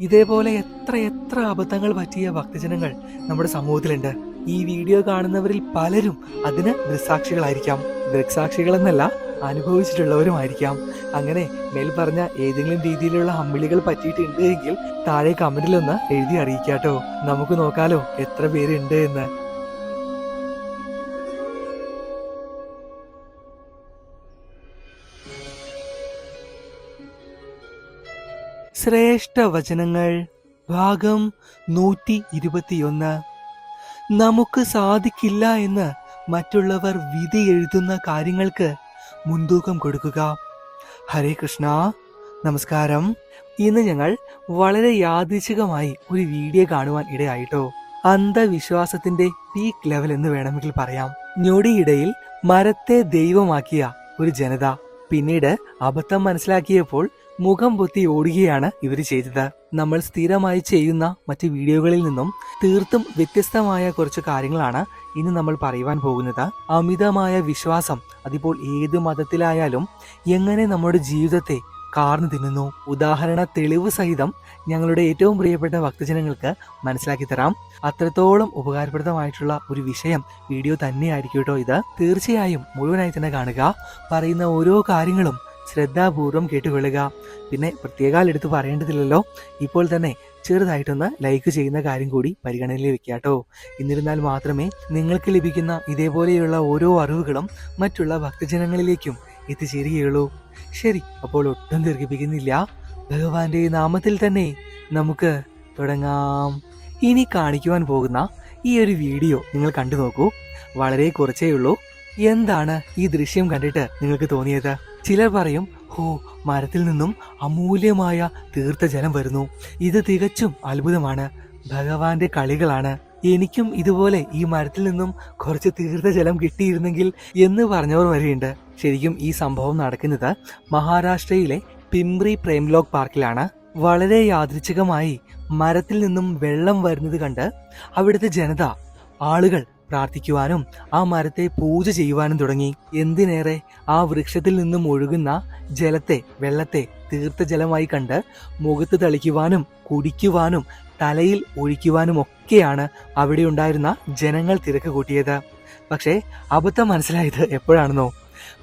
ഇതേപോലെ എത്ര എത്ര അബദ്ധങ്ങൾ പറ്റിയ ഭക്തജനങ്ങൾ നമ്മുടെ സമൂഹത്തിലുണ്ട്. ഈ വീഡിയോ കാണുന്നവരിൽ പലരും അതിന് ദൃക്സാക്ഷികളായിരിക്കാം. ദൃക്സാക്ഷികളെന്നല്ല അനുഭവിച്ചിട്ടുള്ളവരുമായിരിക്കാം. അങ്ങനെ മേൽ പറഞ്ഞ ഏതെങ്കിലും രീതിയിലുള്ള അമ്മിളികൾ പറ്റിയിട്ടുണ്ട് എങ്കിൽ താഴെ കമന്റിലൊന്ന് എഴുതി അറിയിക്കാട്ടോ. നമുക്ക് നോക്കാലോ എത്ര പേരുണ്ട് എന്ന്. ശ്രേഷ്ഠ വചനങ്ങൾ ഭാഗം നൂറ്റി ഇരുപത്തിയൊന്ന് നമുക്ക് സാധിക്കില്ല എന്ന് മറ്റുള്ളവർ വിധി എഴുതുന്ന കാര്യങ്ങൾക്ക് മുൻതൂക്കം കൊടുക്കുക. ഹരേ കൃഷ്ണ. നമസ്കാരം. ഇന്ന് ഞങ്ങൾ വളരെ യാദൃച്ഛികമായി ഒരു വീഡിയോ കാണുവാൻ ഇടയായിട്ടോ? അന്ധവിശ്വാസത്തിന്റെ പീക്ക് ലെവൽ എന്ന് വേണമെങ്കിൽ പറയാം. ഞൊടിയിടയിൽ മരത്തെ ദൈവമാക്കിയ ഒരു ജനത. പിന്നീട് അബദ്ധം മനസ്സിലാക്കിയപ്പോൾ മുഖം പൊത്തി ഓടുകയാണ് ഇവർ ചെയ്തത്. നമ്മൾ സ്ഥിരമായി ചെയ്യുന്ന മറ്റ് വീഡിയോകളിൽ നിന്നും തീർത്തും വ്യത്യസ്തമായ കുറച്ച് കാര്യങ്ങളാണ് ഇന്ന് നമ്മൾ പറയുവാൻ പോകുന്നത്. അമിതമായ വിശ്വാസം അതിപ്പോൾ ഏത് മതത്തിലായാലും എങ്ങനെ നമ്മുടെ ജീവിതത്തെ കാർന്നു തിന്നുന്നു? ഉദാഹരണ തെളിവ് സഹിതം ഞങ്ങളുടെ ഏറ്റവും പ്രിയപ്പെട്ട ഭക്തജനങ്ങൾക്ക് മനസ്സിലാക്കി തരാം. അത്രത്തോളം ഉപകാരപ്രദമായിട്ടുള്ള ഒരു വിഷയം വീഡിയോ തന്നെയായിരിക്കും കേട്ടോ ഇത്. തീർച്ചയായും മുഴുവനായി തന്നെ കാണുക. പറയുന്ന ഓരോ കാര്യങ്ങളും ശ്രദ്ധാപൂർവം കേട്ടുകൊള്ളുക പിന്നെ പ്രത്യേകാൽ എടുത്ത് പറയേണ്ടതില്ലല്ലോ. ഇപ്പോൾ തന്നെ ചെറുതായിട്ടൊന്ന് ലൈക്ക് ചെയ്യുന്ന കാര്യം കൂടി പരിഗണനയിൽ വെക്കാട്ടോ എന്നിരുന്നാൽ മാത്രമേ നിങ്ങൾക്ക് ലഭിക്കുന്ന ഇതേപോലെയുള്ള ഓരോ അറിവുകളും മറ്റുള്ള ഭക്തജനങ്ങളിലേക്കും എത്തിച്ചേരുകയുള്ളൂ. ശരി അപ്പോൾ ഒട്ടും ദീർഘിപ്പിക്കുന്നില്ല. ഭഗവാന്റെ നാമത്തിൽ തന്നെ നമുക്ക് തുടങ്ങാം. ഇനി കാണിക്കുവാൻ പോകുന്ന ഈ ഒരു വീഡിയോ നിങ്ങൾ കണ്ടു നോക്കൂ. വളരെ കുറച്ചേ ഉള്ളൂ. എന്താണ് ഈ ദൃശ്യം കണ്ടിട്ട് നിങ്ങൾക്ക് തോന്നിയത്? ചിലർ പറയും ഹോ മരത്തിൽ നിന്നും അമൂല്യമായ തീർത്ഥജലം വരുന്നു. ഇത് തികച്ചും അത്ഭുതമാണ്. ഭഗവാന്റെ കളികളാണ്. എനിക്കും ഇതുപോലെ ഈ മരത്തിൽ നിന്നും കുറച്ച് തീർത്ഥജലം കിട്ടിയിരുന്നെങ്കിൽ എന്ന് പറഞ്ഞവർ വരെയുണ്ട്. ശരിക്കും ഈ സംഭവം നടക്കുന്നത് മഹാരാഷ്ട്രയിലെ പിംബ്രി പ്രേംലോക് പാർക്കിലാണ്. വളരെ യാദൃച്ഛികമായി മരത്തിൽ നിന്നും വെള്ളം വരുന്നത് കണ്ട് അവിടുത്തെ ജനത ആളുകൾ പ്രാർത്ഥിക്കുവാനും ആ മരത്തെ പൂജ ചെയ്യുവാനും തുടങ്ങി. എന്തിനേറെ ആ വൃക്ഷത്തിൽ നിന്നും ഒഴുകുന്ന ജലത്തെ വെള്ളത്തെ തീർത്ഥജലമായി കണ്ട് മുഖത്ത് തളിക്കുവാനും കുടിക്കുവാനും തലയിൽ ഒഴിക്കുവാനും ഒക്കെയാണ് അവിടെ ഉണ്ടായിരുന്ന ജനങ്ങൾ തിരക്ക് കൂട്ടിയത്. പക്ഷേ അബദ്ധം മനസ്സിലായത് എപ്പോഴാണെന്നോ?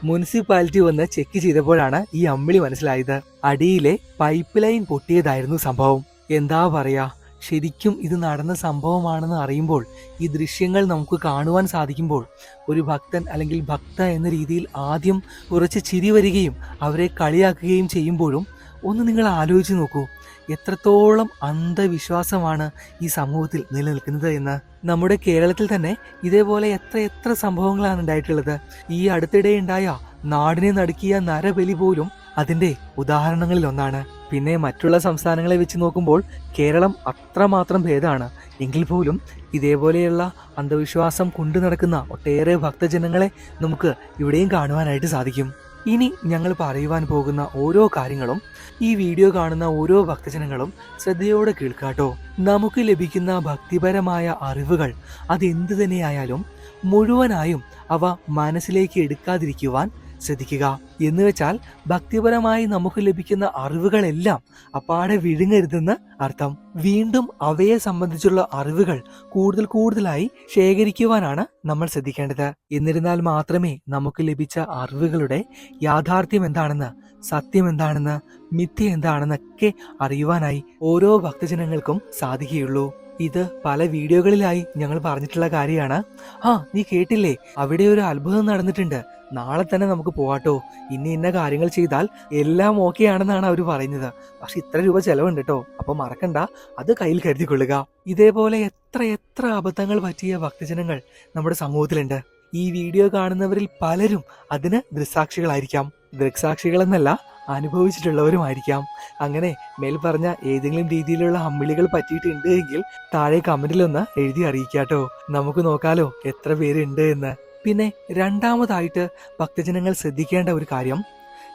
മുനിസിപ്പാലിറ്റി വന്ന് ചെക്ക് ചെയ്തപ്പോഴാണ് ഈ അമ്മിളി മനസ്സിലായത്. അടിയിലെ പൈപ്പ് ലൈൻ പൊട്ടിയതായിരുന്നു സംഭവം. എന്താ പറയാ? ശരിക്കും ഇത് നടന്ന സംഭവമാണെന്ന് അറിയുമ്പോൾ ഈ ദൃശ്യങ്ങൾ നമുക്ക് കാണുവാൻ സാധിക്കുമ്പോൾ ഒരു ഭക്തൻ അല്ലെങ്കിൽ ഭക്ത എന്ന രീതിയിൽ ആദ്യം കുറച്ച് ചിരി വരികയും അവരെ കളിയാക്കുകയും ചെയ്യുമ്പോഴും ഒന്ന് നിങ്ങൾ ആലോചിച്ച് നോക്കൂ എത്രത്തോളം അന്ധവിശ്വാസമാണ് ഈ സമൂഹത്തിൽ നിലനിൽക്കുന്നത് എന്ന്. നമ്മുടെ കേരളത്തിൽ തന്നെ ഇതേപോലെ എത്ര എത്ര സംഭവങ്ങളാണ് ഉണ്ടായിട്ടുള്ളത്. ഈ അടുത്തിടെ ഉണ്ടായ നാടിനെ നടുക്കിയ നരബലി പോലും അതിന്റെ ഉദാഹരണങ്ങളിൽ ഒന്നാണ് പിന്നെ മറ്റുള്ള സംസ്ഥാനങ്ങളെ വെച്ച് നോക്കുമ്പോൾ കേരളം അത്രമാത്രം ഭേദമാണ്. എങ്കിൽ പോലും ഇതേപോലെയുള്ള അന്ധവിശ്വാസം കൊണ്ടു നടക്കുന്ന ഒട്ടേറെ ഭക്തജനങ്ങളെ നമുക്ക് ഇവിടെയും കാണുവാനായിട്ട് സാധിക്കും. ഇനി ഞങ്ങൾ പറയുവാൻ പോകുന്ന ഓരോ കാര്യങ്ങളും ഈ വീഡിയോ കാണുന്ന ഓരോ ഭക്തജനങ്ങളും ശ്രദ്ധയോടെ കേൾക്കാട്ടോ. നമുക്ക് ലഭിക്കുന്ന ഭക്തിപരമായ അറിവുകൾ അതെന്തു തന്നെയായാലും മുഴുവനായും അവ മനസ്സിലേക്ക് എടുക്കാതിരിക്കുവാൻ ശ്രദ്ധിക്കുക. എന്ന് വെച്ചാൽ ഭക്തിപരമായി നമുക്ക് ലഭിക്കുന്ന അറിവുകളെല്ലാം അപ്പാടെ വിഴുങ്ങരുതെന്ന് അർത്ഥം. വീണ്ടും അവയെ സംബന്ധിച്ചുള്ള അറിവുകൾ കൂടുതൽ കൂടുതലായി ശേഖരിക്കുവാനാണ് നമ്മൾ ശ്രദ്ധിക്കേണ്ടത്. എന്നിരുന്നാൽ മാത്രമേ നമുക്ക് ലഭിച്ച അറിവുകളുടെ യാഥാർത്ഥ്യം എന്താണെന്ന് സത്യം എന്താണെന്ന് മിഥ്യ എന്താണെന്നൊക്കെ അറിയുവാനായി ഓരോ ഭക്തജനങ്ങൾക്കും സാധിക്കുകയുള്ളൂ. ഇത് പല വീഡിയോകളിലായി ഞങ്ങൾ പറഞ്ഞിട്ടുള്ള കാര്യമാണ്. ആ നീ കേട്ടില്ലേ? അവിടെ ഒരു അത്ഭുതം നടന്നിട്ടുണ്ട്. നാളെ തന്നെ നമുക്ക് പോവാട്ടോ. ഇന്ന ഇന്ന കാര്യങ്ങൾ ചെയ്താൽ എല്ലാം ഓക്കെ ആണെന്നാണ് അവർ പറയുന്നത്. പക്ഷെ ഇത്ര രൂപ ചെലവുണ്ട് കേട്ടോ അപ്പൊ മറക്കണ്ട. അത് കയ്യിൽ കരുതിക്കൊള്ളുക. ഇതേപോലെ എത്ര എത്ര അബദ്ധങ്ങൾ പറ്റിയ ഭക്തജനങ്ങൾ നമ്മുടെ സമൂഹത്തിലുണ്ട്. ഈ വീഡിയോ കാണുന്നവരിൽ പലരും അതിന് ദൃക്സാക്ഷികളായിരിക്കാം. ദൃക്സാക്ഷികളെന്നല്ല അനുഭവിച്ചിട്ടുള്ളവരുമായിരിക്കാം. അങ്ങനെ മേൽ പറഞ്ഞ ഏതെങ്കിലും രീതിയിലുള്ള അമ്മിളികൾ പറ്റിയിട്ടുണ്ട് എങ്കിൽ താഴെ കമന്റിലൊന്ന് എഴുതി അറിയിക്കാട്ടോ. നമുക്ക് നോക്കാലോ എത്ര പേരുണ്ട് എന്ന്. പിന്നെ രണ്ടാമതായിട്ട് ഭക്തജനങ്ങൾ ശ്രദ്ധിക്കേണ്ട ഒരു കാര്യം.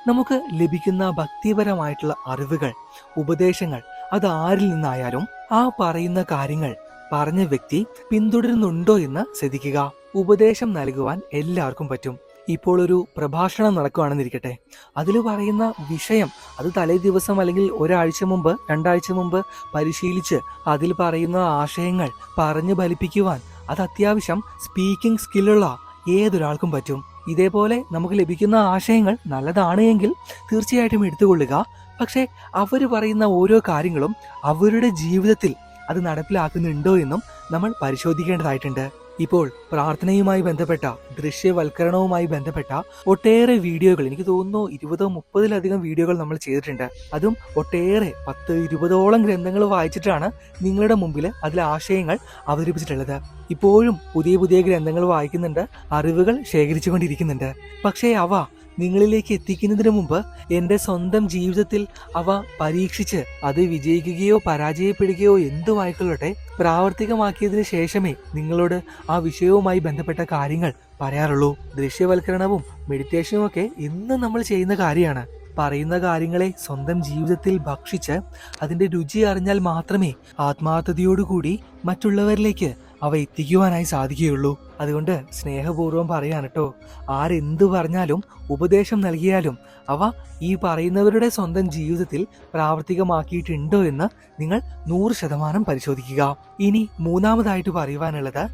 നമുക്ക് ലഭിക്കുന്ന ഭക്തിപരമായിട്ടുള്ള അറിവുകൾ ഉപദേശങ്ങൾ അത് ആരിൽ നിന്നായാലും ആ പറയുന്ന കാര്യങ്ങൾ പറഞ്ഞ വ്യക്തി പിന്തുടരുന്നുണ്ടോ എന്ന് ശ്രദ്ധിക്കുക. ഉപദേശം നൽകുവാൻ എല്ലാവർക്കും പറ്റും. ഇപ്പോൾ ഒരു പ്രഭാഷണം നടക്കുകയാണെന്നിരിക്കട്ടെ അതിൽ പറയുന്ന വിഷയം അത് തലേ ദിവസം അല്ലെങ്കിൽ ഒരാഴ്ച മുമ്പ് രണ്ടാഴ്ച മുമ്പ് പരിശീലിച്ച് അതിൽ പറയുന്ന ആശയങ്ങൾ പറഞ്ഞു ഫലിപ്പിക്കുവാൻ അത് അത്യാവശ്യം സ്പീക്കിംഗ് സ്കില്ലുള്ള ഏതൊരാൾക്കും പറ്റും. ഇതേപോലെ നമുക്ക് ലഭിക്കുന്ന ആശയങ്ങൾ നല്ലതാണ് എങ്കിൽ തീർച്ചയായിട്ടും എടുത്തുകൊള്ളുക. പക്ഷേ അവർ പറയുന്ന ഓരോ കാര്യങ്ങളും അവരുടെ ജീവിതത്തിൽ അത് നടപ്പിലാക്കുന്നുണ്ടോ എന്നും നമ്മൾ പരിശോധിക്കേണ്ടതായിട്ടുണ്ട്. ഇപ്പോൾ പ്രാർത്ഥനയുമായി ബന്ധപ്പെട്ട ദൃശ്യവൽക്കരണവുമായി ബന്ധപ്പെട്ട ഒട്ടേറെ വീഡിയോകൾ എനിക്ക് തോന്നുന്നു ഇരുപതോ മുപ്പതിലധികം വീഡിയോകൾ നമ്മൾ ചെയ്തിട്ടുണ്ട്. അതും ഒട്ടേറെ പത്ത് ഇരുപതോളം ഗ്രന്ഥങ്ങൾ വായിച്ചിട്ടാണ് നിങ്ങളുടെ മുമ്പിൽ അതിലെ ആശയങ്ങൾ അവതരിപ്പിച്ചിട്ടുള്ളത്. ഇപ്പോഴും പുതിയ പുതിയ ഗ്രന്ഥങ്ങൾ വായിക്കുന്നുണ്ട് അറിവുകൾ ശേഖരിച്ചുകൊണ്ടിരിക്കുന്നുണ്ട്. പക്ഷേ അവ നിങ്ങളിലേക്ക് എത്തിക്കുന്നതിന് മുമ്പ് എന്റെ സ്വന്തം ജീവിതത്തിൽ അവ പരീക്ഷിച്ച് അത് വിജയിക്കുകയോ പരാജയപ്പെടുകയോ എന്തുമായിക്കൊള്ളട്ടെ പ്രാവർത്തികമാക്കിയതിനു ശേഷമേ നിങ്ങളോട് ആ വിഷയവുമായി ബന്ധപ്പെട്ട കാര്യങ്ങൾ പറയാറുള്ളൂ. ദൃശ്യവൽക്കരണവും മെഡിറ്റേഷനും ഒക്കെ ഇന്ന് നമ്മൾ ചെയ്യുന്ന കാര്യമാണ്. പറയുന്ന കാര്യങ്ങളെ സ്വന്തം ജീവിതത്തിൽ ഭക്ഷിച്ച് അതിന്റെ രുചി അറിഞ്ഞാൽ മാത്രമേ ആത്മാർത്ഥതയോടുകൂടി മറ്റുള്ളവരിലേക്ക് അവ എത്തിക്കുവാനായി സാധിക്കുകയുള്ളൂ. അതുകൊണ്ട് സ്നേഹപൂർവം പറയാൻ കേട്ടോ ആരെന്തു പറഞ്ഞാലും ഉപദേശം നൽകിയാലും അവ ഈ പറയുന്നവരുടെ സ്വന്തം ജീവിതത്തിൽ പ്രാവർത്തികമാക്കിയിട്ടുണ്ടോ എന്ന് നിങ്ങൾ നൂറ് ശതമാനം പരിശോധിക്കുക. ഇനി മൂന്നാമതായിട്ട് പറയുവാനുള്ളത്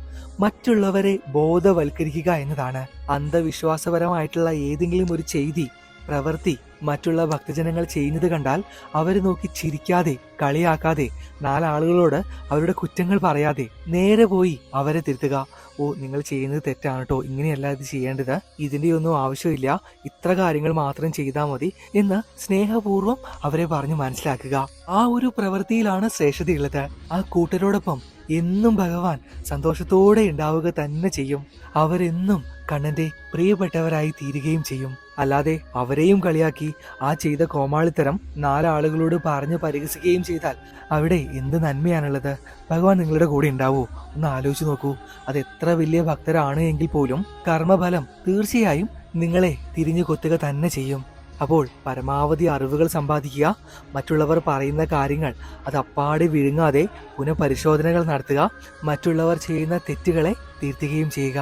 മറ്റുള്ളവരെ ബോധവൽക്കരിക്കുക എന്നതാണ്. അന്ധവിശ്വാസപരമായിട്ടുള്ള ഏതെങ്കിലും ഒരു ചെയ്തി പ്രവൃത്തി മറ്റുള്ള ഭക്തജനങ്ങൾ ചെയ്യുന്നത് കണ്ടാൽ അവരെ നോക്കി ചിരിക്കാതെ കളിയാക്കാതെ നാലാളുകളോട് അവരുടെ കുറ്റങ്ങൾ പറയാതെ നേരെ പോയി അവരെ തിരുത്തുക. ഓ നിങ്ങൾ ചെയ്യുന്നത് തെറ്റാണ് കേട്ടോ ഇങ്ങനെയല്ല ഇത് ചെയ്യേണ്ടത്. ഇതിന്റെ ഒന്നും ആവശ്യമില്ല. ഇത്ര കാര്യങ്ങൾ മാത്രം ചെയ്താൽ മതി എന്ന് സ്നേഹപൂർവം അവരെ പറഞ്ഞു മനസ്സിലാക്കുക. ആ ഒരു പ്രവൃത്തിയിലാണ് ശ്രേഷ്ഠതയുള്ളത്. ആ കൂട്ടരോടൊപ്പം എന്നും ഭഗവാൻ സന്തോഷത്തോടെ ഉണ്ടാവുക തന്നെ ചെയ്യും. അവരെന്നും കണ്ണന്റെ പ്രിയപ്പെട്ടവരായി തീരുകയും ചെയ്യും. അല്ലാതെ അവരെയും കളിയാക്കി ആ ചെയ്ത കോമാളിത്തരം നാലാളുകളോട് പറഞ്ഞ് പരിഹസിക്കുകയും ചെയ്താൽ അവിടെ എന്ത് നന്മയാണുള്ളത്? ഭഗവാൻ നിങ്ങളുടെ കൂടെ ഉണ്ടാവൂ. ഒന്ന് ആലോചിച്ച് നോക്കൂ. അത് എത്ര വലിയ ഭക്തരാണ് എങ്കിൽ പോലും കർമ്മഫലം തീർച്ചയായും നിങ്ങളെ തിരിഞ്ഞു കൊത്തുക തന്നെ ചെയ്യും. അപ്പോൾ പരമാവധി അറിവുകൾ സമ്പാദിക്കുക. മറ്റുള്ളവർ പറയുന്ന കാര്യങ്ങൾ അത് അപ്പാടെ വിഴുങ്ങാതെ പുനഃപരിശോധനകൾ നടത്തുക. മറ്റുള്ളവർ ചെയ്യുന്ന തെറ്റുകളെ തിരുത്തുകയും ചെയ്യുക.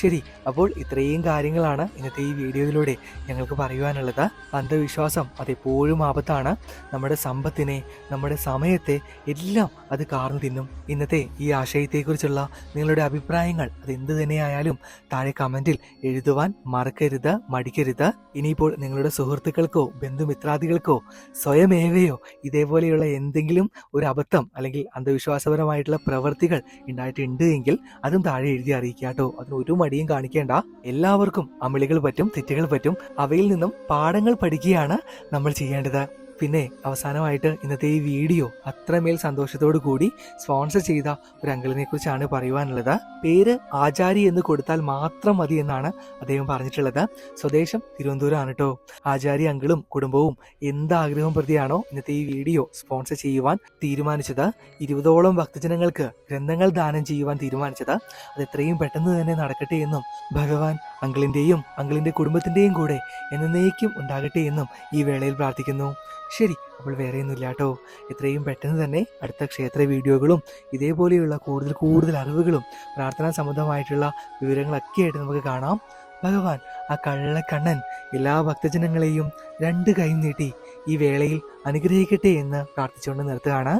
ശരി അപ്പോൾ ഇത്രയും കാര്യങ്ങളാണ് ഇന്നത്തെ ഈ വീഡിയോയിലൂടെ ഞങ്ങൾക്ക് പറയുവാനുള്ളത്. അന്ധവിശ്വാസം അതെപ്പോഴും ആപത്താണ്. നമ്മുടെ സമ്പത്തിനെ നമ്മുടെ സമയത്തെ എല്ലാം അത് കാർന്നു തിന്നും. ഇന്നത്തെ ഈ ആശയത്തെക്കുറിച്ചുള്ള നിങ്ങളുടെ അഭിപ്രായങ്ങൾ അത് എന്ത് തന്നെയായാലും താഴെ കമന്റിൽ എഴുതുവാൻ മറക്കരുത് മടിക്കരുത്. ഇനിയിപ്പോൾ നിങ്ങളുടെ സുഹൃത്തുക്കൾക്കോ ബന്ധുമിത്രാദികൾക്കോ സ്വയമേവയോ ഇതേപോലെയുള്ള എന്തെങ്കിലും ഒരു അബദ്ധം അല്ലെങ്കിൽ അന്ധവിശ്വാസപരമായിട്ടുള്ള പ്രവൃത്തികൾ ഉണ്ടായിട്ടുണ്ട് എങ്കിൽ അതും താഴെ എഴുതി അറിയിക്കുക കേട്ടോ. അതിന് ഒരു മടിയും കാണിക്കേണ്ട. എല്ലാവർക്കും അമിളികൾ പറ്റും തെറ്റുകൾ പറ്റും. അവയിൽ നിന്നും പാഠങ്ങൾ പഠിക്കുകയാണ് നമ്മൾ ചെയ്യേണ്ടത്. പിന്നെ അവസാനമായിട്ട് ഇന്നത്തെ ഈ വീഡിയോ അത്രമേൽ സന്തോഷത്തോടു കൂടി സ്പോൺസർ ചെയ്ത ഒരു അങ്കിളിനെ കുറിച്ചാണ് പറയുവാനുള്ളത്. പേര് ആചാരി എന്ന് കൊടുത്താൽ മാത്രം മതി എന്നാണ് അദ്ദേഹം പറഞ്ഞിട്ടുള്ളത്. സ്വദേശം തിരുവനന്തപുരമാണ് കേട്ടോ ആചാരി അങ്കിളും കുടുംബവും എന്ത് ആഗ്രഹം പ്രതിയാണോ ഇന്നത്തെ ഈ വീഡിയോ സ്പോൺസർ ചെയ്യുവാൻ തീരുമാനിച്ചത്? ഇരുപതോളം ഭക്തജനങ്ങൾക്ക് ഗ്രന്ഥങ്ങൾ ദാനം ചെയ്യുവാൻ തീരുമാനിച്ചത്? അത് എത്രയും പെട്ടെന്ന് തന്നെ നടക്കട്ടെ എന്നും ഭഗവാൻ അങ്കിളിന്റെയും അങ്കിളിന്റെ കുടുംബത്തിന്റെയും കൂടെ എന്നേക്കും ഉണ്ടാകട്ടെ എന്നും ഈ വേളയിൽ പ്രാർത്ഥിക്കുന്നു. ശരി അപ്പോൾ വേറെയൊന്നുമില്ല കേട്ടോ. എത്രയും പെട്ടെന്ന് തന്നെ അടുത്ത ക്ഷേത്ര വീഡിയോകളും ഇതേപോലെയുള്ള കൂടുതൽ കൂടുതൽ അറിവുകളും പ്രാർത്ഥനാ സംബന്ധമായിട്ടുള്ള വിവരങ്ങളൊക്കെ ആയിട്ട് നമുക്ക് കാണാം. ഭഗവാൻ ആ കള്ളക്കണ്ണൻ എല്ലാ ഭക്തജനങ്ങളെയും രണ്ട് കൈ നീട്ടി ഈ വേളയിൽ അനുഗ്രഹിക്കട്ടെ എന്ന് പ്രാർത്ഥിച്ചുകൊണ്ട് നിർത്തുകയാണ്.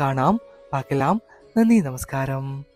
കാണാം പാക്കലാം നന്ദി നമസ്കാരം.